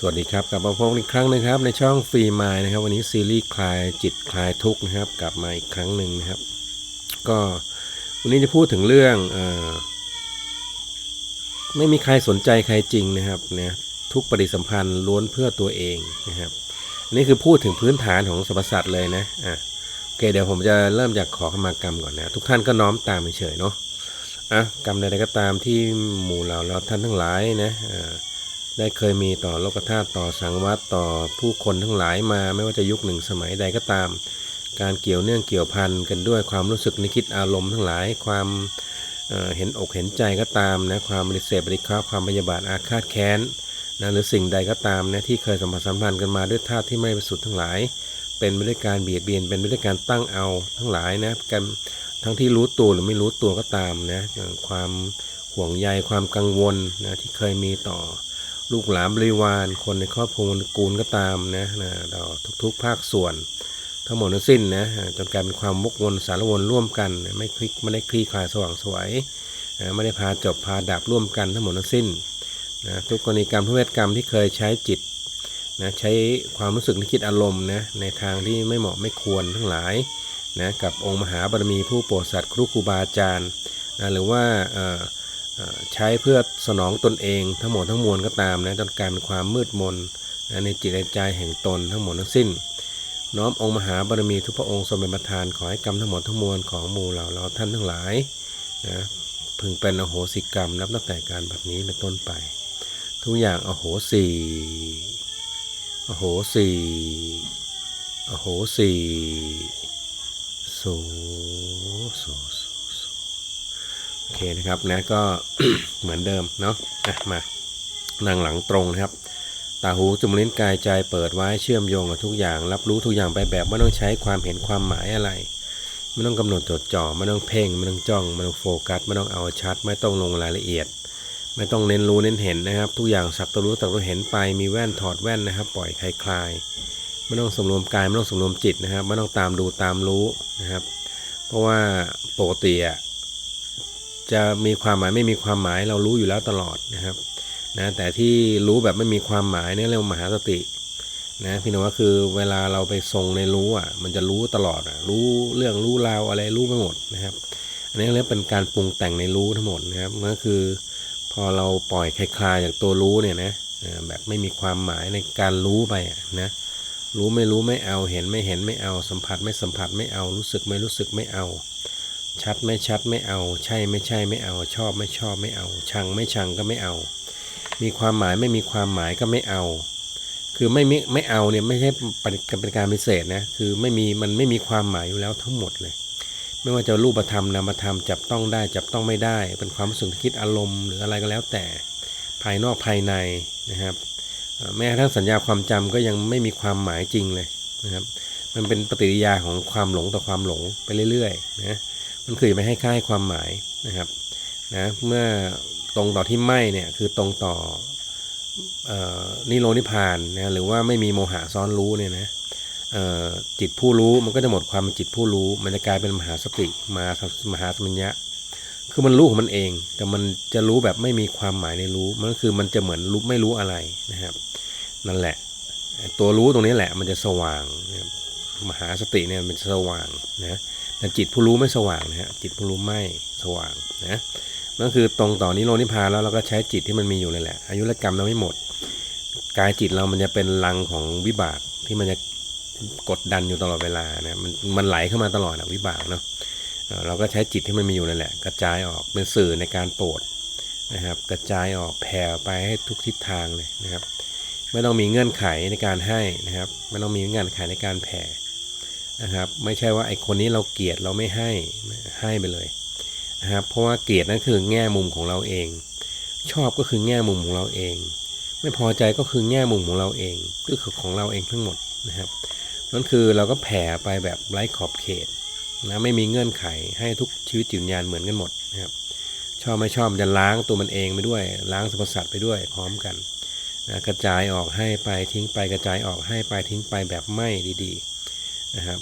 สวัสดีครับกลับมาพบกันอีกครั้งหนึงครับในช่องฟรีมายนะครับ วันนี้ซีรีส์คลายจิตคลายทุกข์นะครับ กลับมาอีกครั้งหนึ่งนะครับ ก็วันนี้จะพูดถึงเรื่องอไม่มีใครสนใจใครจริงนะครับนะทุกปฏิสัมพันธ์ล้วนเพื่อตัวเองนะครับนนี่คือพูดถึงพื้นฐานของสรรพสัตว์เลยนะอะโอเคเดี๋ยวผมจะเริ่มจากขอขมากรรมก่อนนะทุกท่านก็น้อมตามเฉยเนาะอะกรรมใดๆก็ตามที่หมู่เราเราท่านทั้งหลายนะอ่า ได้เคยมีต่อโลกธาตุต่อสังวัตต่อผู้คนทั้งหลายมาไม่ว่าจะยุคหนึ่งสมัยใดก็ตาม การเกี่ยวเนื่องเกี่ยวพันกันด้วยความรู้สึกนึกคิดอารมณ์ทั้งหลายความเเห็นอกเห็นใจก็ตามนะความบริเสธบริฆาความพยาบาทอาฆาตแค้นนะหรือสิ่งใดก็ตามนะที่เคยสัมผัสสัมพันธ์กันมาด้วยธาตุที่ไม่บริสุทธิ์ทั้งหลาย เป็นไปด้วยการเบียดเบียนเป็นไปด้วยการตั้งเอาทั้งหลายนะกันทั้งที่รู้ตัวหรือไม่รู้ตัวก็ตามนะความห่วงใยความกังวลนะที่เคยมีต่อ ลูกหลานบริวาร คนในครอบครัวกูลก็ตามนะนะเราทุกๆ ภาคส่วน ทั้งหมดทั้งสิ้นนะจนกลายเป็นความวกวนสารวนร่วมกัน ไม่คลิกไม่ได้คลี่คลายสว่างสวยไม่ได้พาจบพาดับร่วมกันทั้งหมดทั้งสิ้นนะทุกกรณีกรรมทุกเวทกรรมที่เคยใช้จิตนะใช้ความรู้สึกนึกคิดอารมณ์นะในทางที่ไม่เหมาะไม่ควรทั้งหลายนะกับองค์มหาบารมีผู้โปรดสัตว์ครูครูบาอาจารย์นะหรือว่าเอ่อ ใช้เพื่อสนองตนเองทั้งหมดทั้งมวลก็ตามนะจนกลายเป็นความมืดมนนะในจิตในใจแห่งตนทั้งหมดทั้งสิ้น น้อมองค์มหาบารมีทุกพระองค์ทรงเป็นประธานขอให้กรรมทั้งหมดทั้งมวลของหมู่เหล่าเราท่านทั้งหลายนะพึงเป็นอโหสิกรรมนับตั้งแต่การแบบนี้เป็นต้นไป ทุกอย่างอโหสีอโหสีอโหสีโสโส อเคนะครับนะก็เหมือนเดิมเนาะอะมานั่งหลังตรงนะครับตาหูจมูกลิ้นกายใจเปิดไว้เชื่อมโยงกับทุกอย่าง รับรู้ทุกอย่างไปแบบไม่ต้องใช้ความเห็นความหมายอะไรไม่ต้องกำหนดจดจ่อไม่ต้องเพ่งไม่ต้องจ้องไม่ต้องโฟกัสไม่ต้องเอาชัด ไม่ต้องลงรายละเอียด ไม่ต้องเน้นรู้เน้นเห็นนะครับ ทุกอย่างสักแตรู้สักแตเห็นไปมีแว่นถอดแว่นนะครับ ปล่อยคลายคลายไม่ต้องสำรวมกายไม่ต้องสำรวมจิตนะครับไม่ต้องตามดูตามรู้นะครับ เพราะว่าปกติอะ จะมีความหมายไม่มีความหมายเรารู้อยู่แล้วตลอดนะครับนะแต่ที่รู้แบบไม่มีความหมายเนี่ยเรียกว่ามหาสตินะพี่น้องก็คือเวลาเราไปทรงในรู้อะมันจะรู้ตลอดอะรู้เรื่องรู้ราวอะไรรู้ไปหมดนะครับ อันนี้เรียกเป็นการปรุงแต่งในรู้ทั้งหมดนะครับก็คือ พอเราปล่อยคลายจากตัวรู้เนี่ยนะแบบไม่มีความหมายในการรู้ไปนะรู้ไม่รู้ไม่เอาเห็นไม่เห็นไม่เอาสัมผัสไม่สัมผัสไม่เอารู้สึกไม่รู้สึกไม่เอา ชัดไม่ชัดไม่เอา ใช่ไม่ใช่ไม่เอา ชอบไม่ชอบไม่เอา ชังไม่ชังก็ไม่เอา มีความหมายไม่มีความหมายก็ไม่เอา คือไม่มิไม่เอาเนี่ยไม่ใช่เป็นการพิเศษนะคือไม่มีมันไม่มีความหมายอยู่แล้วทั้งหมดเลย ไม่ว่าจะรูปธรรมนามธรรมจับต้องได้จับต้องไม่ได้ เป็นความรู้สึกคิดอารมณ์หรืออะไรก็แล้วแต่ภายนอกภายในนะครับแม้กระทั่งสัญญาความจำก็ยังไม่มีความหมายจริงเลยนะครับ มันเป็นปฏิกิริยาของความหลงต่อความหลงไปเรื่อยๆนะ มันคือไม่ให้ค่าให้ความหมายนะครับนะเมื่อตรงต่อที่ไม่เนี่ยคือตรงต่อเออนิโรธนิพานนะหรือว่าไม่มีโมหะซ้อนรู้เนี่ยนะจิตผู้รู้มันก็จะหมดความจิตผู้รู้ มันจะกลายเป็นมหาสติมามหาสมัญญะ คือมันรู้ของมันเอง แต่มันจะรู้แบบไม่มีความหมายในรู้ มันก็คือมันจะเหมือนรู้ไม่รู้อะไรนะครับ นั่นแหละ ตัวรู้ตรงนี้แหละมันจะสว่างมหาสติเนี่ยมันจะสว่างนะ แต่จิตผู้รู้ไม่สว่างนะฮะจิตผู้รู้ไม่สว่างนะนั่นคือตรงต่อนนิโรธนิพพานแล้วเราก็ใช้จิตที่มันมีอยู่เลยแหละอายุรกรรมเราไม่หมด กายจิตเรามันจะเป็นลังของวิบากที่มันจะกดดันอยู่ตลอดเวลานะมันมันไหลเข้ามาตลอดอะวิบากเนาะเราก็ใช้จิตที่มันมีอยู่นั่นแหละ กระจายออกเป็นสื่อในการโปรดนะครับ กระจายออกแผ่ไปให้ทุกทิศทางเลยนะครับ ไม่ต้องมีเงื่อนไขในการให้นะครับ ไม่ต้องมีเงื่อนไขในการแผ่ นะครับ ไม่ใช่ว่าไอคนนี้เราเกลียดเราไม่ให้ให้ไปเลยนะครับ เพราะว่าเกลียดนั่นคือแง่มุมของเราเอง ชอบก็คือแง่มุมของเราเอง ไม่พอใจก็คือแง่มุมของเราเองก็คือของเราเองทั้งหมดนะครับนั่นคือเราก็แผ่ไปแบบไร้ขอบเขตนะไม่มีเงื่อนไขให้ทุกชีวิตจิตวิญญาณเหมือนกันหมดนะครับ ชอบไม่ชอบมันจะล้างตัวมันเองไปด้วย ล้างสรรพสัตว์ไปด้วยพร้อมกันนะกระจายออกให้ไปทิ้งไปกระจายออกให้ไปทิ้งไปแบบไม่ดีๆ นะครับ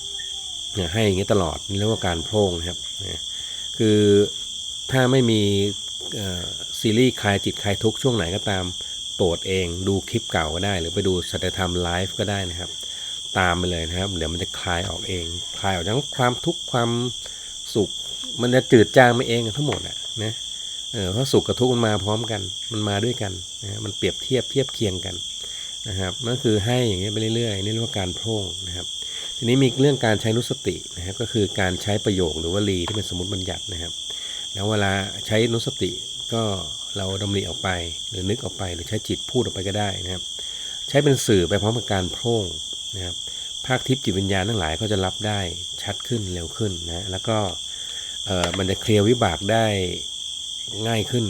เนี่ยให้อย่างนี้ตลอดนี่เรียกว่าการโพร่งนะครับนะคือถ้าไม่มีซีรีส์คลายจิตคลายทุกข์ช่วงไหนก็ตามโปรดเองดูคลิปเก่าก็ได้ หรือไปดูสัจธรรมไลฟ์ก็ได้นะครับ ตามไปเลยนะครับเดี๋ยวมันจะคลายออกเอง คลายออกทั้งความทุกข์ความสุข มันจะจืดจางไปเองทั้งหมดอะนะเออเพราะสุขกับทุกข์มันมาพร้อมกัน มันมาด้วยกันนะมันเปรียบเทียบเทียบเคียงกันนะครับนั่นคือให้อย่างเงี้ไปเรื่อยๆนี่เรียกว่าการโพร่งนะครับ ทีนี้มีเรื่องการใช้นุสตินะครับ ก็คือการใช้ประโยคหรือวลีที่เป็นสมมติบัญญัตินะครับ แล้วเวลาใช้นุสติก็เราดำริออกไป หรือนึกออกไป หรือใช้จิตพูดออกไปก็ได้นะครับ ใช้เป็นสื่อไปพร้อมกับการโพร่งนะครับภาคทิพย์จิตวิญญาณทั้งหลายก็จะรับได้ชัดขึ้นเร็วขึ้นนะแล้วก็เออมันจะเคลียร์วิบากได้ง่ายขึ้น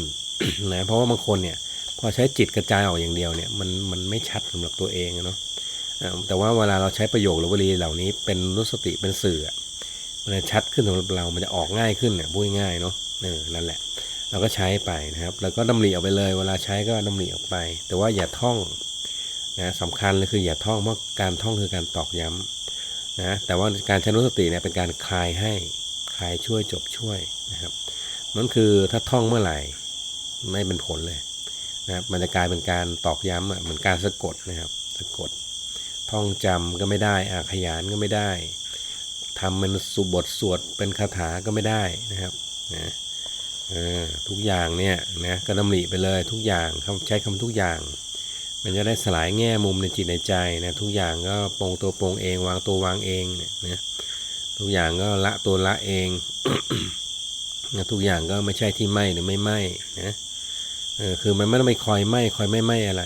นะเพราะว่าบางคนเนี่ยพอใช้จิตกระจายออกอย่างเดียวเนี่ยมันมันไม่ชัดสำหรับตัวเองเนาะ แต่ว่าเวลาเราใช้ประโยคหรือวลีเหล่านี้เป็นนุสติเป็นสื่อ มันจะชัดขึ้นสำหรับเรา มันจะออกง่ายขึ้นเนี่ยพูดง่ายเนาะเออนั่นแหละ เราก็ใช้ไปนะครับ แล้วก็ดำริออกไปเลย เวลาใช้ก็ดำริออกไป แต่ว่าอย่าท่องนะสำคัญเลยคืออย่าท่องเพราะการท่องคือการตอกย้ำนะแต่ว่าการใช้นุสติเนี่ยเป็นการคลายให้คลายช่วยจบช่วยนะครับนั่นคือถ้าท่องเมื่อไหร่ไม่เป็นผลเลยนะครับมันจะกลายเป็นการตอกย้ำอะเหมือนการสะกดนะครับสะกด ท่องจำก็ไม่ได้อาขยานก็ไม่ได้ทำเป็นสุบทสวดเป็นคาถาก็ไม่ได้นะครับนะทุกอย่างเนี่ยนะก็ดำริไปเลยทุกอย่างคำใช้คำทุกอย่าง มันจะได้สลายแง่มุมในจิตในใจนะทุกอย่างก็ปรงตัวปรงเอง วางตัววางเองเนะทุกอย่างก็ละตัวละเองนะทุกอย่างก็ไม่ใช่ที่ไหมหรือไม่ไหมนะคือมันไม่ต้องไปคอยไหมคอยไม่ไหมอะไร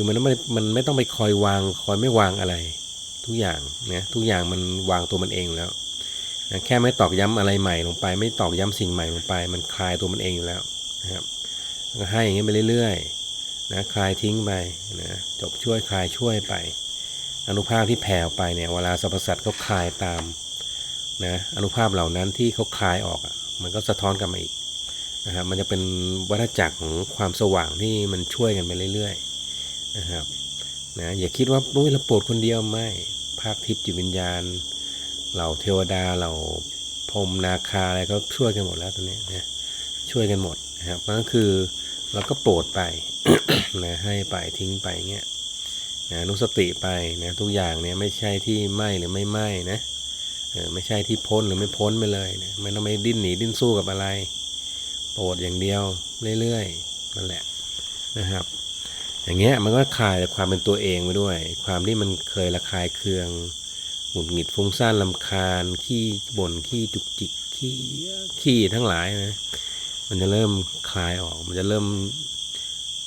คือมันไม่ มันไม่ต้องไปคอยวาง คอยไม่วางอะไร ทุกอย่างนะทุกอย่างมันวางตัวมันเองแล้วนะแค่ไม่ตอกย้ำอะไรใหม่ลงไป ไม่ตอกย้ำสิ่งใหม่ลงไป มันคลายตัวมันเองอยู่แล้วนะครับก็ให้อย่างนี้ไปเรื่อยๆนะคลายทิ้งไปนะจบช่วยคลายช่วยไป อนุภาคที่แผ่ออกไปเนี่ยเวลาสรรพสัตว์เขาคลายตามนะอนุภาพเหล่านั้นที่เขาคลายออกมันก็สะท้อนกลับมาอีกนะครับมันจะเป็นวัฏจักรของความสว่างที่มันช่วยกันไปเรื่อยๆ นะครับนะอย่าคิดว่าโอ้ยเราโปรดคนเดียวไม่ ภาคทิพย์จิตวิญญาณ เหล่าเทวดาเหล่าพรมนาคาอะไรก็ช่วยกันหมดแล้วตอนนี้นะช่วยกันหมดนะครับนั่นคือเราก็โปรดไปนะให้ไปทิ้งไปเงี้ยนะนุสติไปนะทุกอย่างเนี่ยไม่ใช่ที่ไหมหรือไม่ไหมนะเออไม่ใช่ที่พ้นหรือไม่พ้นไปเลยนะไม่ต้องไปดิ้นหนีดิ้นสู้กับอะไร โปรดอย่างเดียวเรื่อยๆนั่นแหละนะครับ อย่างเงี้ยมันก็คลายความเป็นตัวเองไปด้วย ความที่มันเคยระคายเคืองหงุดหงิดฟุ้งซ่านลำคาญ ขี้บ่นขี้จุกจิกขี้ขี้ทั้งหลายนะมันจะเริ่มคลายออก มันจะเริ่ม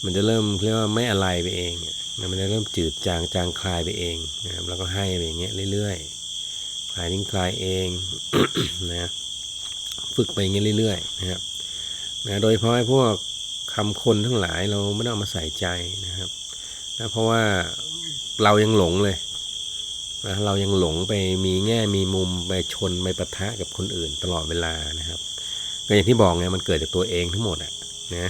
มันจะเริ่มเรียกว่าไม่อะไรไปเองนะมันจะเริ่มจืดจางจางคลายไปเองนะครับแล้วก็ให้ไปอย่างเงี้ยเรื่อยๆคลายทิ้งคลายเองนะฝึกไปอย่างเงี้ยเรื่อยๆนะครับนะโดยเฉพาะไอ้พวก คำคนทั้งหลายเราไม่ต้องเอามาใส่ใจนะครับนะเพราะว่าเรายังหลงเลยนะเรายังหลงไปมีแง่มีมุมไปชนไปปะทะกับคนอื่นตลอดเวลานะครับก็อย่างที่บอกไงมันเกิดจากตัวเองทั้งหมดอะนะ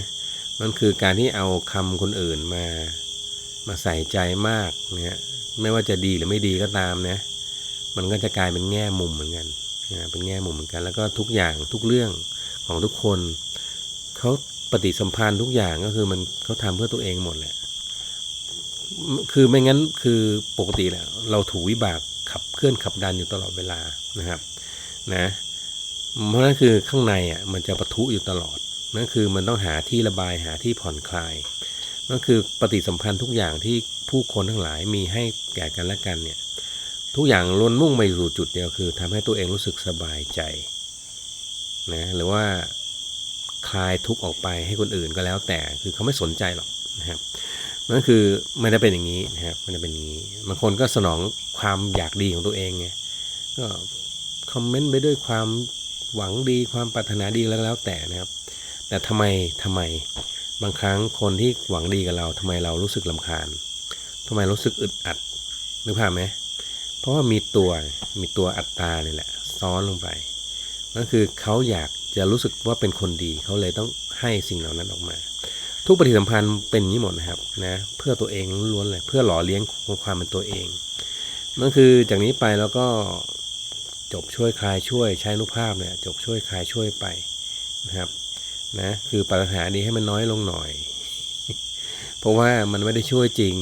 มันคือการที่เอาคำคนอื่นมามาใส่ใจมากเนี่ยไม่ว่าจะดีหรือไม่ดีก็ตามนะมันก็จะกลายเป็นแง่มุมเหมือนกันนะเป็นแง่มุมเหมือนกัน แล้วก็ทุกอย่างทุกเรื่องของทุกคนเขา ปฏิสัมพันธ์ทุกอย่างก็คือมันเขาทำเพื่อตัวเองหมดแหละ คือไม่งั้นคือปกติแหละเราถูกวิบากขับเคลื่อนขับดันอยู่ตลอดเวลานะครับนะเพราะนั่นคือข้างในอะมันจะปะทุอยู่ตลอดนั่นคือมันต้องหาที่ระบายหาที่ผ่อนคลายนั่นคือปฏิสัมพันธ์ทุกอย่างที่ผู้คนทั้งหลายมีให้แก่กันและกันเนี่ยทุกอย่างล้นมุ่งไปสู่จุดเดียวคือทำให้ตัวเองรู้สึกสบายใจนะหรือว่า คลายทุกข์ออกไปให้คนอื่นก็แล้ว แต่คือเขาไม่สนใจหรอกนะครับนั่นคือมันจะเป็นอย่างนี้นะครับมันจะเป็นอย่างนี้บางคนก็สนองความอยากดีของตัวเองไงก็คอมเมนต์ไปด้วยความหวังดีความปรารถนาดีแล้วแล้วแต่นะครับ แต่ทำไมทำไมบางครั้งคนที่หวังดีกับเราทำไมเรารู้สึกลำคาญทำไมรู้สึกอึดอัดนึกภาพไหมเพราะว่ามีตัวมีตัวอัตตาเนี่ยแหละ ซ้อนลงไปนั่นคือเขาอยาก จะรู้สึกว่าเป็นคนดีเขาเลยต้องให้สิ่งเหล่านั้นออกมา ทุกปฏิสัมพันธ์เป็นอย่างนี้หมดนะครับนะเพื่อตัวเองล้วนเลยเพื่อหล่อเลี้ยงความเป็นตัวเองนั่นคือจากนี้ไปแล้วก็จบช่วยคลายช่วยใช้อนุภาพเนี่ยจบช่วยคลายช่วยไปนะครับนะคือปรารถนาดีให้มันน้อยลงหน่อย เพราะว่ามันไม่ได้ช่วยจริง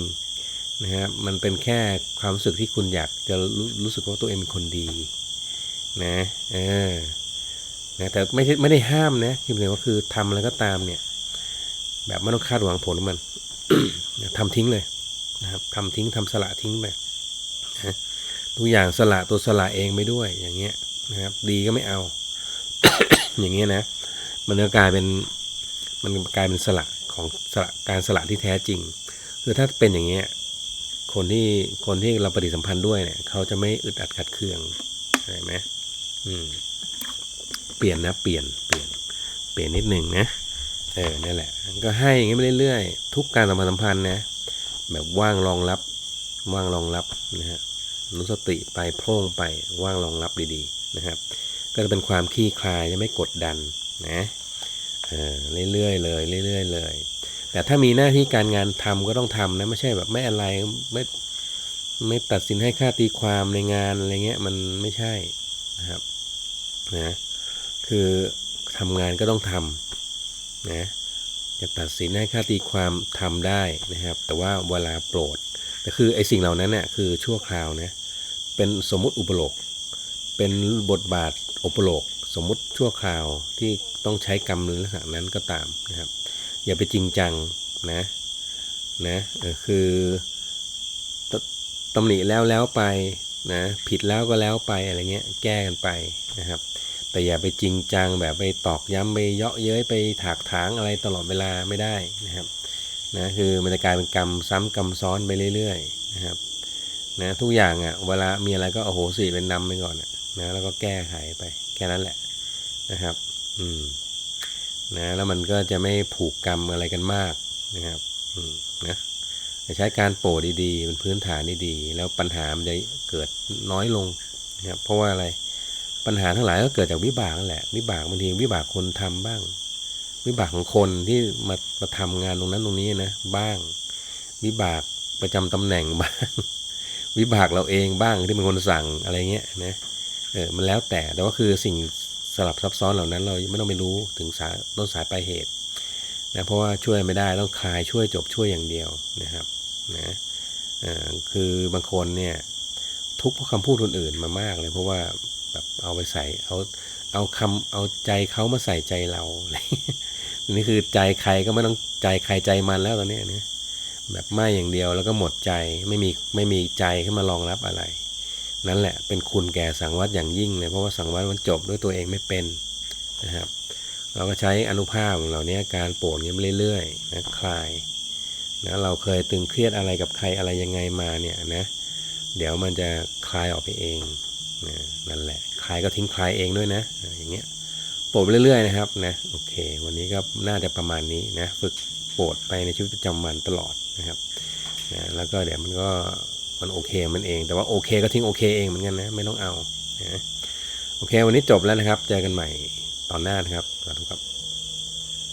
นะครับมันเป็นแค่ความรู้สึกที่คุณอยากจะรู้รู้สึกว่าตัวเองเป็นคนดี นะ เออ นะแต่ไม่ใช่ไม่ได้ห้ามนะคือหมายถึงว่าคือทำอะไรก็ตามเนี่ย แบบไม่ต้องคาดหวังผลมันทำทิ้งเลยนะครับทำทิ้งทำสละทิ้งไปนะทุกอย่างสละตัวสละเองไปด้วยอย่างเงี้ยนะครับ ดีก็ไม่เอา อย่างเงี้ยนะ มันก็กลายเป็นมันกลายเป็นสละของสละการสละที่แท้จริง คือถ้าเป็นอย่างเงี้ยคนที่คนที่เราปฏิสัมพันธ์ด้วยเนี่ย เขาจะไม่อึดอัดขัดเคืองเห็นไหมอืม เปลี่ยนนะเปลี่ยนเปลี่ยนเปลี่ยนนิดหนึ่งนะเออนั่นแหละ ก็ให้อย่างนี้ไปเรื่อยๆ ทุกการสัมพันธ์สัมพันธ์นะแบบว่างรองรับว่างรองรับนะฮะนุสติไปโพร่งไปว่างรองรับดีๆนะครับ ก็จะเป็นความคลี่คลายจะไม่กดดันนะเออเรื่อยๆเลยเรื่อยๆเลย แต่ถ้ามีหน้าที่การงานทำก็ต้องทำนะไม่ใช่แบบไม่อะไรไม่ไม่ตัดสินให้ค่าตีความในงานอะไรเงี้ยมันไม่ใช่นะครับนะ คือทำงานก็ต้องทำนะจะตัดสินให้ค่าตีความทำได้นะครับ แต่ว่าเวลาโปรดแต่คือไอ้สิ่งเหล่านั้นเนี่ยคือชั่วคราวนะเป็นสมมุติอุปโลกเป็นบทบาทอุปโลกสมมุติชั่วคราวที่ต้องใช้กรรมลักษณะนั้นก็ตามนะครับ อย่าไปจริงจังนะนะคือตำหนิแล้วแล้วไปนะผิดแล้วก็แล้วไปอะไรเงี้ยแก้กันไปนะครับ แต่อย่าไปจริงจังแบบไปตอกย้ำไปเยาะเย้ยไปถากถางอะไรตลอดเวลาไม่ได้นะครับนะคือมันจะกลายเป็นกรรมซ้ำกรรมซ้อนไปเรื่อยๆนะครับนะทุกอย่างอะ่ะเวลามีอะไรก็โอ้โหสิเป็นนำไปก่อนนะแล้วก็แก้ไขไปแค่นั้นแหละนะครับอืมนะแล้วมันก็จะไม่ผูกกรรมอะไรกันมากนะครับอืมนะใช้การโปรดีๆเป็นพื้นฐานดีๆแล้วปัญหามันจะเกิดน้อยลงนะครับเพราะว่าอะไร ปัญหาทั้งหลายก็เกิดจากวิบากนั่นแหละ วิบากบางทีวิบากคนทำบ้าง วิบากของคนที่มามาทำงานตรงนั้นตรงนี้นะบ้าง วิบากประจำตำแหน่งบ้าง วิบากเราเองบ้างที่เป็นคนสั่งอะไรเงี้ยนะเออมันแล้วแต่แต่ว่าคือสิ่งสลับซับซ้อนเหล่านั้นเราไม่ต้องไปรู้ถึงสาต้นสายปลายเหตุนะเพราะว่าช่วยไม่ได้ต้องคลายช่วยจบช่วยอย่างเดียวนะครับนะอ่าคือบางคนเนี่ยทุกข์เพราะคำพูดคนอื่นมามากเลยเพราะว่า แบบเอาไปใส่เอาเอาคำเอาใจเขามาใส่ใจเรา นี่คือใจใครก็ไม่ต้องใจใครใจมันแล้วตอนนี้นะแบบไม่อย่างเดียวแล้วก็หมดใจไม่มีไม่มีใจขึ้นมารองรับอะไร นั่นแหละเป็นคุณแก่สังวัตอย่างยิ่งเลยเพราะว่าสังวัตมันจบด้วยตัวเองไม่เป็นนะครับ เราก็ใช้อนุภาพของเราเนี้ยการโปรดเงี้ยเรื่อยๆนะคลายนะเราเคยตึงเครียดอะไรกับใครอะไรยังไงมาเนี่ยนะเดี๋ยวมันจะคลายออกไปเอง นั่นแหละคลายก็ทิ้งคลายเองด้วยนะอย่างเงี้ยโปรดไปเรื่อยๆนะครับนะโอเค วันนี้ก็น่าจะประมาณนี้นะฝึกโปรดไปในชีวิตประจำวันตลอดนะครับนะแล้วก็เดี๋ยวมันก็มันโอเคมันเอง แต่ว่าโอเคก็ทิ้งโอเคเองเหมือนกันนะไม่ต้องเอานะโอเค วันนี้จบแล้วนะครับ เจอกันใหม่ตอนหน้านะครับสวัสดีครับ